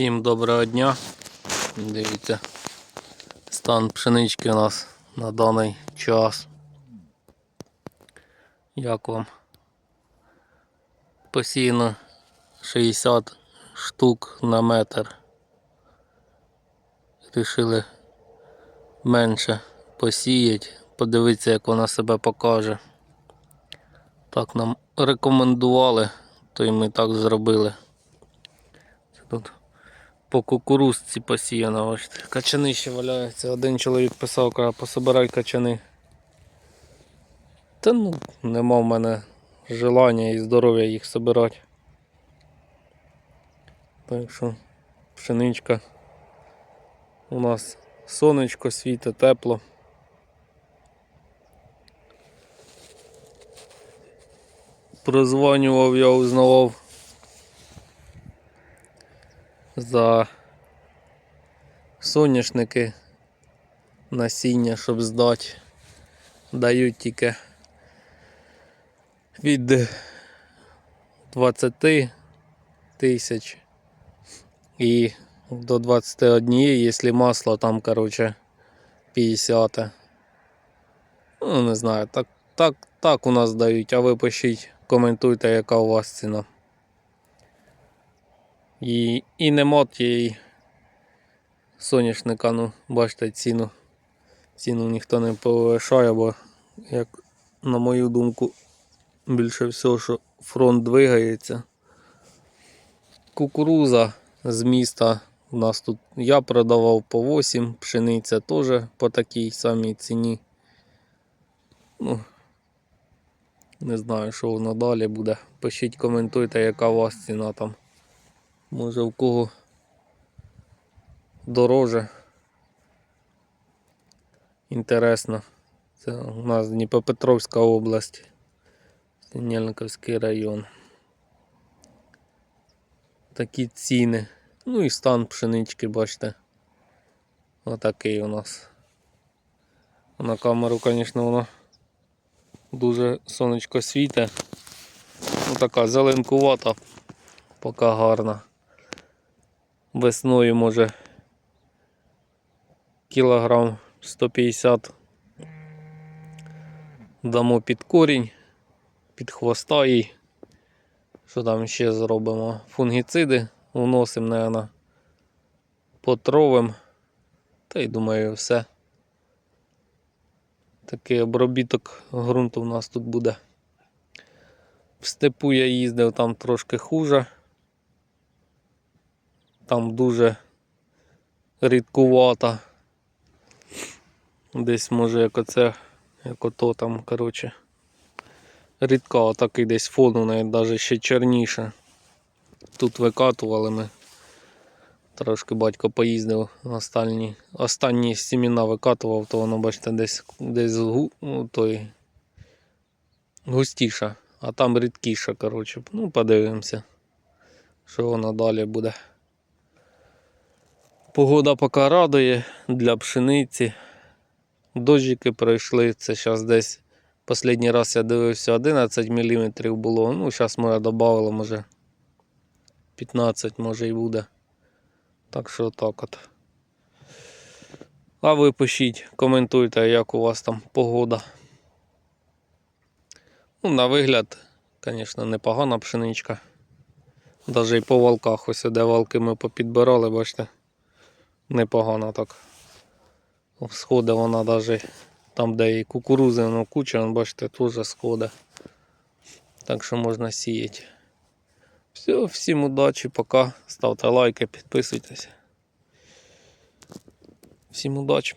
Всім доброго дня. Дивіться, стан пшенички у нас на даний час. Як вам? Посіяно 60 штук на метр. Рішили менше посіяти, подивитися, як вона себе покаже. Так нам рекомендували, то й ми так зробили. По кукурузці посіяно. Бачите. Качани ще валяються. Один чоловік писав, каже, пособирай качани. Та ну, нема в мене желання і здоров'я їх собирати. Так що пшеничка. У нас сонечко світить, тепло. Прозванював я, узнавав за соняшники насіння, щоб здати. Дають тільки від 20 тисяч і до 21, якщо масло там, короче, 50. Ну, не знаю, так, так, так у нас дають, а ви пишіть, коментуйте, яка у вас ціна. І, і нема тієї соняшника, ну, бачите, ціну. Ціну ніхто не повишає, бо, як на мою думку, більше всього, що фронт двигається. Кукуруза з міста у нас тут я продавав по 8, пшениця теж по такій самій ціні. Ну, не знаю, що воно далі буде. Пишіть, коментуйте, яка у вас ціна там. Може в кого дороже. Інтересно. Це у нас Дніпропетровська область. Синельниковський район. Такі ціни. Ну і стан пшенички, бачите. Отакий у нас. На камеру, звісно, воно дуже сонечко світе. Ну така зеленкувата, поки гарна. Весною може кілограм 150 дамо під корінь, під хвоста і що там ще зробимо? Фунгіциди вносимо, наверное, потровим. Та й думаю, все. Такий обробіток ґрунту у нас тут буде. В степу я їздив там трошки хуже. Там дуже рідкувата. Десь може як оце, як ото там, коротше. Рідка, отакий десь фон у неї навіть ще чорніше. Тут викатували ми. Трошки батько поїздив останні, останні сіміна викатував, то воно, бачите, десь десь гу, ну, той, густіша, а там рідкіша, коротше. Ну, подивимося, що воно далі буде. Погода поки радує для пшениці. Дощики пройшли, це зараз десь Последній раз я дивився 11 мм було. Ну, зараз моя додавала, може 15 може і буде. Так що так от. А ви пишіть, коментуйте, як у вас там погода. Ну, на вигляд, звісно, непогана пшеничка. Навіть і по валках, ось де валки ми попідбирали, бачите, непогано так. Сходить вона навіть там, де і кукурузи, ну куча, бачите, теж сходить. Так що можна сіяти. Все, всім удачі, пока. Ставте лайки, підписуйтесь. Всім удачі.